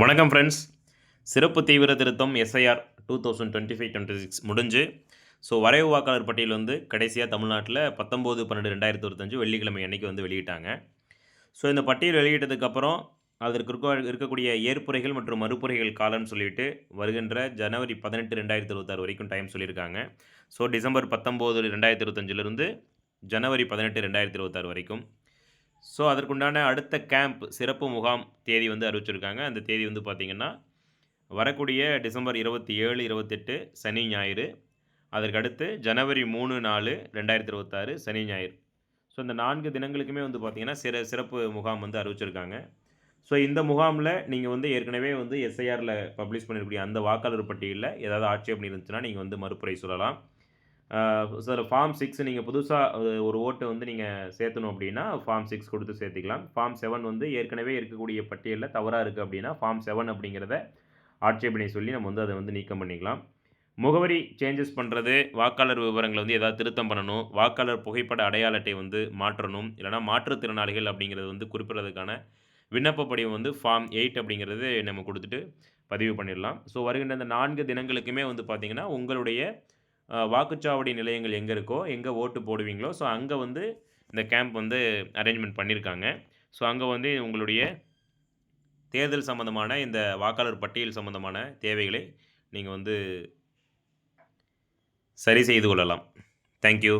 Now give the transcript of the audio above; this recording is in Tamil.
வணக்கம் ஃப்ரெண்ட்ஸ் சிறப்பு தீவிர திருத்தம் SIR two thousand twenty five twenty six முடிஞ்சு. ஸோ வரைவு வாக்காளர் பட்டியல் வந்து கடைசியாக தமிழ்நாட்டில் பத்தொம்போது பன்னெண்டு ரெண்டாயிரத்தி இருபத்தஞ்சு வெள்ளிக்கிழமை அன்னைக்கு வந்து வெளியிட்டாங்க. ஸோ இந்த பட்டியல் வெளியிட்டதுக்கப்புறம் அதற்கு இருக்க இருக்கக்கூடிய ஏற்புரைகள் மற்றும் மறுப்புரைகள் காலம்னு சொல்லிட்டு வருகின்ற ஜனவரி பதினெட்டு ரெண்டாயிரத்தி இருபத்தாறு வரைக்கும் டைம் சொல்லியிருக்காங்க. ஸோ டிசம்பர் பத்தொம்போது ரெண்டாயிரத்தி இருபத்தஞ்சிலிருந்து ஜனவரி பதினெட்டு ரெண்டாயிரத்தி இருபத்தாறு வரைக்கும். ஸோ அதற்குண்டான அடுத்த கேம்ப் சிறப்பு முகாம் தேதி வந்து அறிவிச்சிருக்காங்க. அந்த தேதி வந்து பார்த்திங்கன்னா வரக்கூடிய டிசம்பர் இருபத்தி ஏழு இருபத்தெட்டு சனி ஞாயிறு. அதற்கடுத்து ஜனவரி மூணு நாலு ரெண்டாயிரத்தி இருபத்தாறு சனி ஞாயிறு. ஸோ இந்த நான்கு தினங்களுக்குமே வந்து பார்த்திங்கன்னா சிற சிறப்பு முகாம் வந்து அறிவிச்சிருக்காங்க. ஸோ இந்த முகாமில் நீங்கள் வந்து ஏற்கனவே வந்து எஸ்ஐஆரில் பப்ளிஷ் பண்ணிருக்கக்கூடிய அந்த வாக்காளர் பட்டியலில் ஏதாவது ஆட்சேபணி இருந்துச்சுன்னா நீங்கள் வந்து மறுப்புரை சொல்லலாம். சார் ஃபார்ம் சிக்ஸ் நீங்கள் புதுசாக ஒரு ஓட்டை வந்து நீங்கள் சேர்த்தணும் அப்படின்னா ஃபார்ம் சிக்ஸ் கொடுத்து சேர்த்திக்கலாம். ஃபார்ம் செவன் வந்து ஏற்கனவே இருக்கக்கூடிய பட்டியலில் தவறாக இருக்குது அப்படின்னா ஃபார்ம் செவன் அப்படிங்கிறத ஆட்சேபனை சொல்லி நம்ம வந்து அதை வந்து நீக்கம் பண்ணிக்கலாம். முகவரி சேஞ்சஸ் பண்ணுறது வாக்காளர் விவரங்களை வந்து எதாவது திருத்தம் பண்ணணும் வாக்காளர் புகைப்பட அடையாள அட்டை வந்து மாற்றணும் இல்லைனா மாற்றுத்திறனாளிகள் அப்படிங்கிறது வந்து குறிப்பிட்றதுக்கான விண்ணப்ப படிவம் வந்து ஃபார்ம் எயிட் அப்படிங்கிறது நம்ம கொடுத்துட்டு பதிவு பண்ணிடலாம். ஸோ வருகின்ற இந்த நான்கு தினங்களுக்குமே வந்து பார்த்திங்கன்னா உங்களுடைய வாக்குச்சாவடி நிலையங்கள் எங்கே இருக்கோ எங்கே ஓட்டு போடுவீங்களோ ஸோ அங்கே வந்து இந்த கேம்ப் வந்து அரேஞ்ச்மெண்ட் பண்ணியிருக்காங்க ஸோ அங்கே வந்து உங்களுடைய தேர்தல் சம்மந்தமான இந்த வாக்காளர் பட்டியல் சம்மந்தமான தேவைகளை நீங்கள் வந்து சரி செய்து கொள்ளலாம். தேங்க்யூ